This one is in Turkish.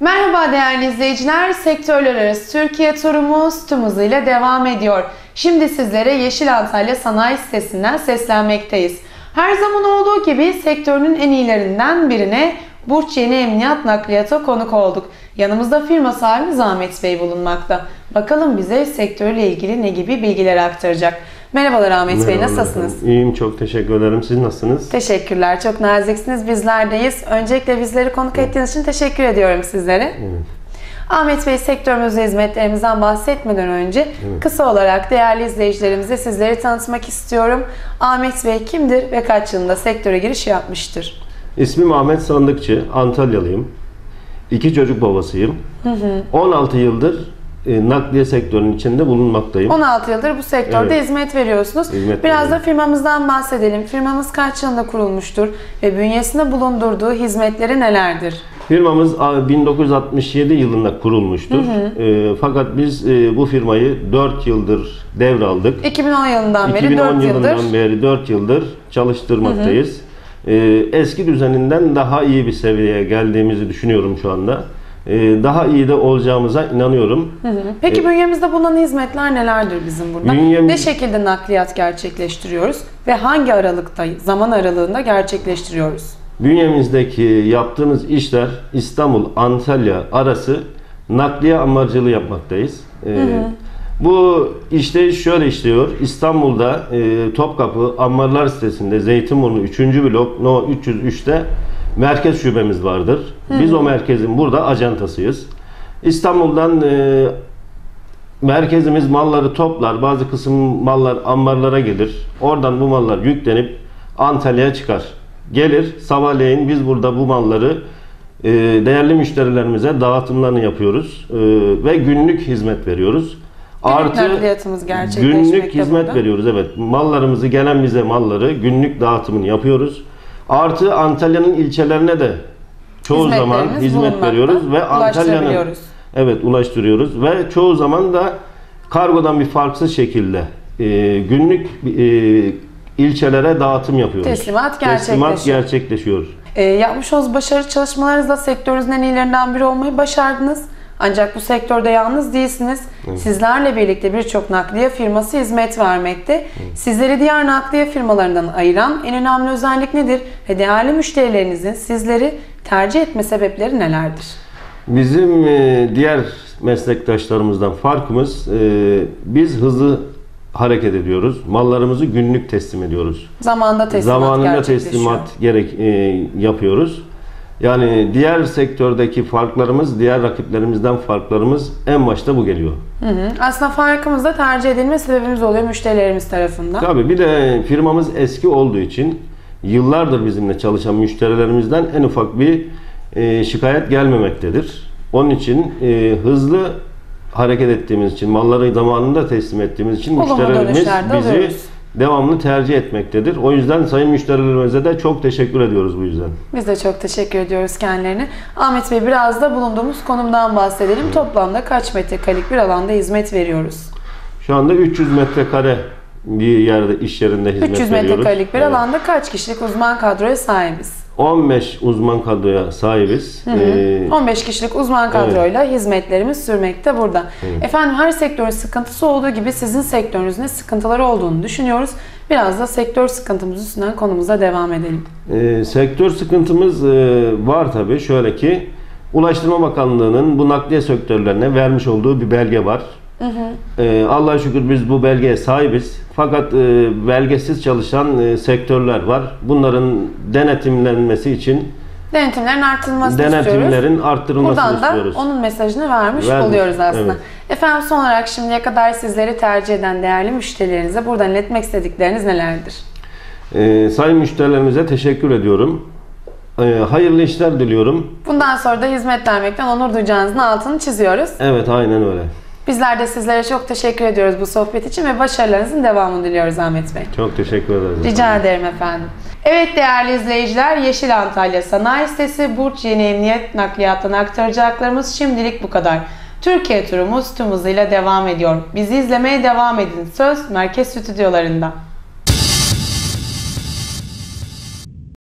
Merhaba değerli izleyiciler. Sektörler arası Türkiye turumuz tüm hızıyla devam ediyor. Şimdi sizlere Yeşil Antalya Sanayi Sitesi'nden seslenmekteyiz. Her zaman olduğu gibi sektörünün en iyilerinden birine Burç Yeni Emniyat Nakliyat'a konuk olduk. Yanımızda firma sahibi Zahmet Bey bulunmakta. Bakalım bize sektörle ilgili ne gibi bilgiler aktaracak. Merhabalar Ahmet Bey, Merhaba nasılsınız? efendim. İyiyim, çok teşekkür ederim. Siz nasılsınız? Teşekkürler, çok naziksiniz. Bizlerdeyiz. Öncelikle bizleri konuk ettiğiniz için teşekkür ediyorum sizlere. Evet. Ahmet Bey sektörümüzde hizmetlerimizden bahsetmeden önce kısa olarak değerli izleyicilerimize sizleri tanıtmak istiyorum. Ahmet Bey kimdir ve kaç yılında sektöre giriş yapmıştır? İsmim Ahmet Sandıkçı, Antalyalıyım. İki çocuk babasıyım. 16 yıldır e, nakliye sektörünün içinde bulunmaktayım. 16 yıldır bu sektörde Evet. hizmet veriyorsunuz. Hizmet Biraz da firmamızdan bahsedelim. Firmamız kaç yılında kurulmuştur ve bünyesinde bulundurduğu hizmetleri nelerdir? Firmamız a, 1967 yılında kurulmuştur. E, fakat biz e, bu firmayı 4 yıldır devraldık. 2010 yılından beri 2010 4 yılından yıldır beri 4 yıldır çalıştırmaktayız. E, eski düzeninden daha iyi bir seviyeye geldiğimizi düşünüyorum şu anda. E, daha iyi de olacağımıza inanıyorum. Peki bünyemizde bulunan hizmetler nelerdir bizim burada? Bünyem- Ne şekilde nakliyat gerçekleştiriyoruz ve hangi aralıkta, zaman aralığında gerçekleştiriyoruz? Bünyemizdeki yaptığımız işler İstanbul, Antalya arası nakliye amacılığı yapmaktayız. Ee, Bu işte şöyle işliyor. İstanbul'da e, Topkapı Ammarlar sitesinde Zeytinburnu 3. blok No 303'te merkez şubemiz vardır. Biz o merkezin burada ajantasıyız. İstanbul'dan e, merkezimiz malları toplar. Bazı kısım mallar ambarlara gelir. Oradan bu mallar yüklenip Antalya'ya çıkar. Gelir sabahleyin biz burada bu malları e, değerli müşterilerimize dağıtımlarını yapıyoruz E, ve günlük hizmet veriyoruz. Günlük gerçekleşmekte günlük hizmet burada. veriyoruz. Evet, mallarımızı gelen bize malları günlük dağıtımını yapıyoruz. Artı Antalya'nın ilçelerine de çoğu zaman hizmet veriyoruz ve Antalya'nın. Evet ulaştırıyoruz ve çoğu zaman da kargodan bir farksız şekilde e, günlük e, ilçelere dağıtım yapıyoruz. Teslimat Teslimat gerçekleşiyor. gerçekleşiyor. Ee, yapmış olduğunuz başarılı çalışmalarınızla sektörünüzün en iyilerinden biri olmayı başardınız. Ancak bu sektörde yalnız değilsiniz. Sizlerle birlikte birçok nakliye firması hizmet vermekte. Sizleri diğer nakliye firmalarından ayıran en önemli özellik nedir? Ve değerli müşterilerinizin sizleri tercih etme sebepleri nelerdir? Bizim e, diğer meslektaşlarımızdan farkımız e, biz hızlı hareket ediyoruz. Mallarımızı günlük teslim ediyoruz. Zamanda teslimat Zamanında teslimat gerek e, yapıyoruz. Yani diğer sektördeki farklarımız, diğer rakiplerimizden farklarımız en başta bu geliyor. Hı hı. Aslında farkımız da tercih edilme sebebimiz oluyor müşterilerimiz tarafından. Tabii bir de firmamız eski olduğu için yıllardır bizimle çalışan müşterilerimizden en ufak bir e, şikayet gelmemektedir. Onun için e, hızlı hareket ettiğimiz için, malları zamanında teslim ettiğimiz için Olumlu müşterilerimiz bizi alıyoruz. Devamlı tercih etmektedir. O yüzden sayın müşterilerimize de çok teşekkür ediyoruz bu yüzden. Biz de çok teşekkür ediyoruz kendilerine. Ahmet Bey biraz da bulunduğumuz konumdan bahsedelim. Toplamda kaç metrekarelik bir alanda hizmet veriyoruz? Şu anda 300 metrekare bir yerde iş yerinde hizmet 300 veriyoruz. metrekarelik bir Evet. alanda kaç kişilik uzman kadroya sahibiz? 15 uzman kadroya sahibiz. Ee, 15 kişilik uzman kadroyla hizmetlerimiz sürmekte burada. Efendim her sektörün sıkıntısı olduğu gibi sizin sektörünüzün de sıkıntıları olduğunu düşünüyoruz. Biraz da sektör sıkıntımız üstünden konumuza devam edelim. Ee, sektör sıkıntımız e, var tabii. Şöyle ki Ulaştırma Bakanlığı'nın bu nakliye sektörlerine vermiş olduğu bir belge var. Ee, Allah'a şükür biz bu belgeye sahibiz. Fakat e, belgesiz çalışan e, sektörler var. Bunların denetimlenmesi için Denetimlerin arttırılmasını istiyoruz. denetimlerin arttırılmasını Buradan da istiyoruz. onun mesajını vermiş Vermiş, oluyoruz aslında. evet. Efendim son olarak şimdiye kadar sizleri tercih eden değerli müşterilerinize buradan iletmek istedikleriniz nelerdir? Ee, sayın müşterilerimize teşekkür ediyorum. Ee, hayırlı işler diliyorum. Bundan sonra da hizmet vermekten onur duyacağınızın altını çiziyoruz. Evet aynen öyle. Bizler de sizlere çok teşekkür ediyoruz bu sohbet için ve başarılarınızın devamını diliyoruz Ahmet Bey. Çok teşekkür ederiz. Rica ederim efendim. Evet değerli izleyiciler, Yeşil Antalya Sanayi Sitesi Burç Yeni Emniyet Nakliyat'tan aktaracaklarımız şimdilik bu kadar. Türkiye turumuz tüm hızıyla devam ediyor. Bizi izlemeye devam edin. Söz Merkez Stüdyolarında.